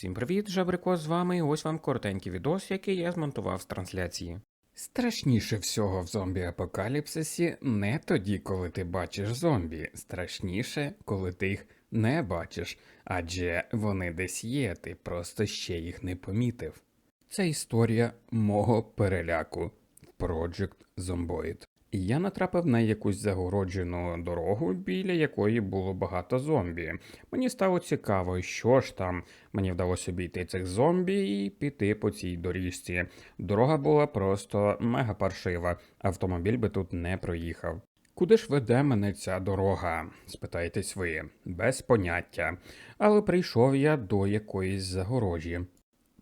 Всім привіт, Жабрико з вами. Ось вам коротенький відос, який я змонтував з трансляції. Страшніше всього в зомбі-апокаліпсисі не тоді, коли ти бачиш зомбі. Страшніше, коли ти їх не бачиш, адже вони десь є, ти просто ще їх не помітив. Це історія мого переляку Project Zomboid. Я натрапив на якусь загороджену дорогу, біля якої було багато зомбі. Мені стало цікаво, що ж там. Мені вдалося обійти цих зомбі і піти по цій доріжці. Дорога була просто мега паршива, автомобіль би тут не проїхав. Куди ж веде мене ця дорога? спитаєтесь ви, без поняття. Але прийшов я до якоїсь загорожі.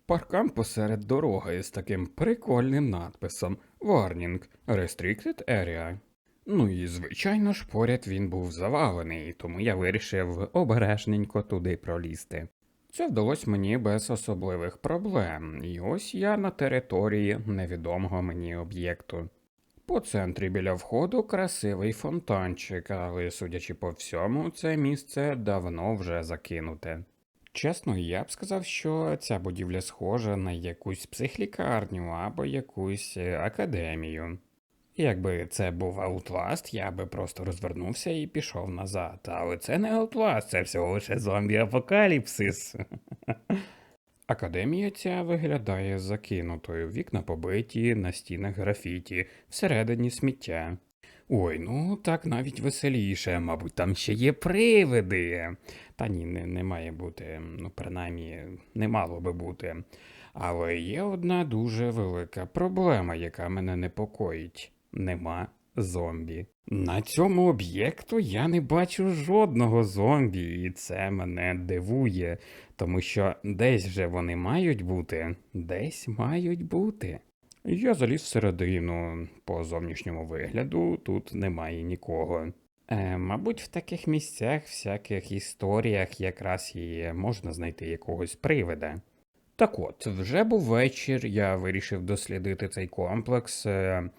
Паркан посеред дороги з таким прикольним надписом Warning Restricted Area. Ну і звичайно ж поряд він був завалений, тому я вирішив обережненько туди пролізти. Це вдалося мені без особливих проблем, і ось я на території невідомого мені об'єкту. По центрі біля входу красивий фонтанчик, але, судячи по всьому, це місце давно вже закинуте. Чесно, я б сказав, що ця будівля схожа на якусь психлікарню або якусь е, академію. Якби це був Outlast, я би просто розвернувся і пішов назад. Але це не Outlast, це всього лише зомбі-апокаліпсис. Академія ця виглядає закинутою, вікна побиті, на стінах графіті, всередині сміття. Ой, ну так навіть веселіше, мабуть, там ще є привиди. Та ні, не, не має бути, ну, принаймні, не мало би бути. Але є одна дуже велика проблема, яка мене непокоїть. Нема зомбі. На цьому об'єкту я не бачу жодного зомбі, і це мене дивує, тому що десь же вони мають бути, десь мають бути. Я заліз всередину, по зовнішньому вигляду тут немає нікого. Е, мабуть, в таких місцях, всяких історіях якраз і можна знайти якогось привида. Так от, вже був вечір, я вирішив дослідити цей комплекс, е,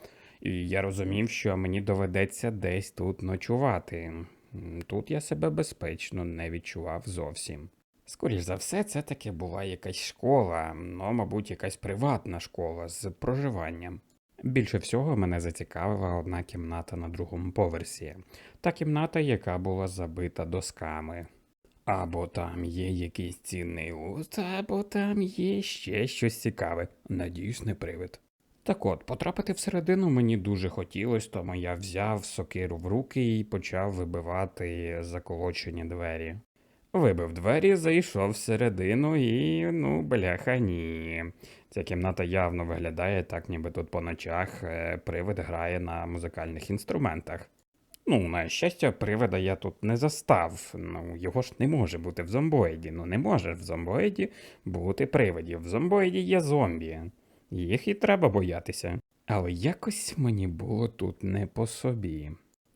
і я розумів, що мені доведеться десь тут ночувати. Тут я себе безпечно не відчував зовсім. Скоріш за все, це таки була якась школа, ну, мабуть, якась приватна школа з проживанням. Більше всього мене зацікавила одна кімната на другому поверсі, та кімната, яка була забита досками. Або там є якийсь цінний лут, або там є ще щось цікаве. Надіюсь, не привид. Так от, потрапити всередину мені дуже хотілося, тому я взяв сокиру в руки і почав вибивати заколочені двері. Вибив двері, зайшов всередину і, ну, бляха, ні. Ця кімната явно виглядає так, ніби тут по ночах е, привид грає на музикальних інструментах. Ну, на щастя, привида я тут не застав. Ну, його ж не може бути в зомбоїді. Ну, не може в зомбоїді бути привидів. В зомбоїді є зомбі. Їх і треба боятися. Але якось мені було тут не по собі.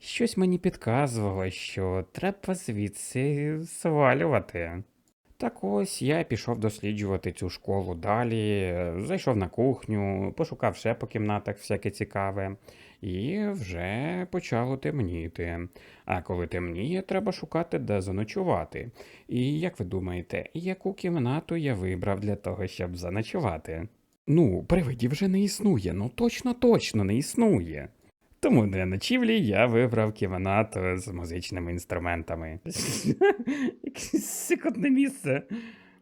Щось мені підказувало, що треба звідси свалювати. Так ось я пішов досліджувати цю школу далі, зайшов на кухню, пошукав ще по кімнатах всяке цікаве, і вже почало темніти. А коли темніє, треба шукати, де заночувати. І як ви думаєте, яку кімнату я вибрав для того, щоб заночувати? Ну, привидів вже не існує, ну точно точно не існує. Тому для ночівлі я вибрав кімнату з музичними інструментами. Якесь секундне місце.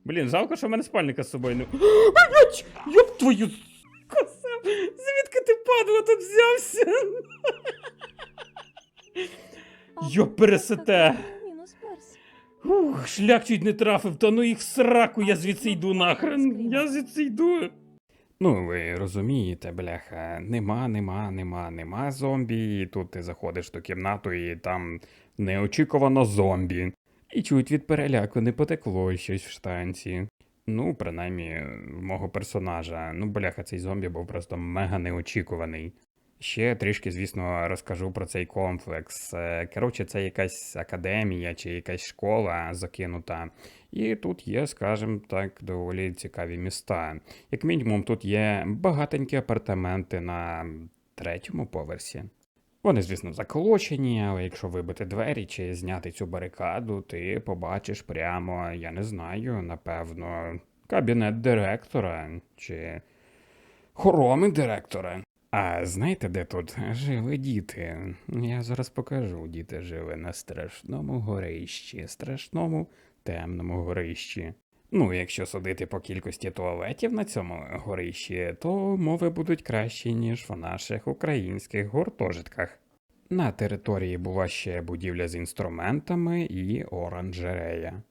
Блін, жалко, що в мене спальника з собою не. Йоп твою коса! Звідки ти падла тут взявся? Йоп, пересете! Ух, шлях чуть не трафив, та ну їх сраку, я звідси йду нахрен. Я звідси йду. Ну, ви розумієте, бляха, нема, нема, нема, нема зомбі, і тут ти заходиш до кімнату, і там неочікувано зомбі. І чуть від переляку не потекло щось в штанці. Ну, принаймні, мого персонажа. Ну, бляха, цей зомбі був просто мега неочікуваний. Ще трішки, звісно, розкажу про цей комплекс. Е, Коротше, це якась академія чи якась школа закинута. І тут є, скажімо так, доволі цікаві міста. Як мінімум, тут є багатенькі апартаменти на третьому поверсі. Вони, звісно, заколочені, але якщо вибити двері чи зняти цю барикаду, ти побачиш прямо, я не знаю, напевно, кабінет директора чи хороми директора. А знаєте, де тут жили діти? Я зараз покажу. Діти жили на страшному горищі, страшному темному горищі. Ну, якщо судити по кількості туалетів на цьому горищі, то умови будуть кращі, ніж в наших українських гуртожитках. На території була ще будівля з інструментами і оранжерея.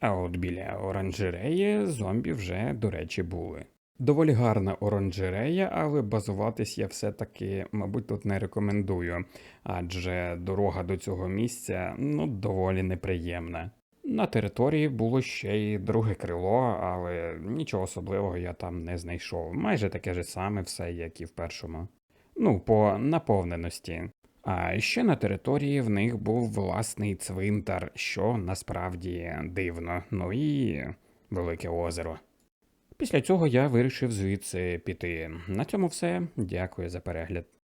А от біля оранжереї зомбі вже, до речі, були. Доволі гарна оранжерея, але базуватись я все-таки, мабуть, тут не рекомендую, адже дорога до цього місця ну, доволі неприємна. На території було ще й друге крило, але нічого особливого я там не знайшов. Майже таке ж саме все, як і в першому. Ну, по наповненості. А ще на території в них був власний цвинтар, що насправді дивно. Ну і велике озеро. Після цього я вирішив звідси піти. На цьому все. Дякую за перегляд.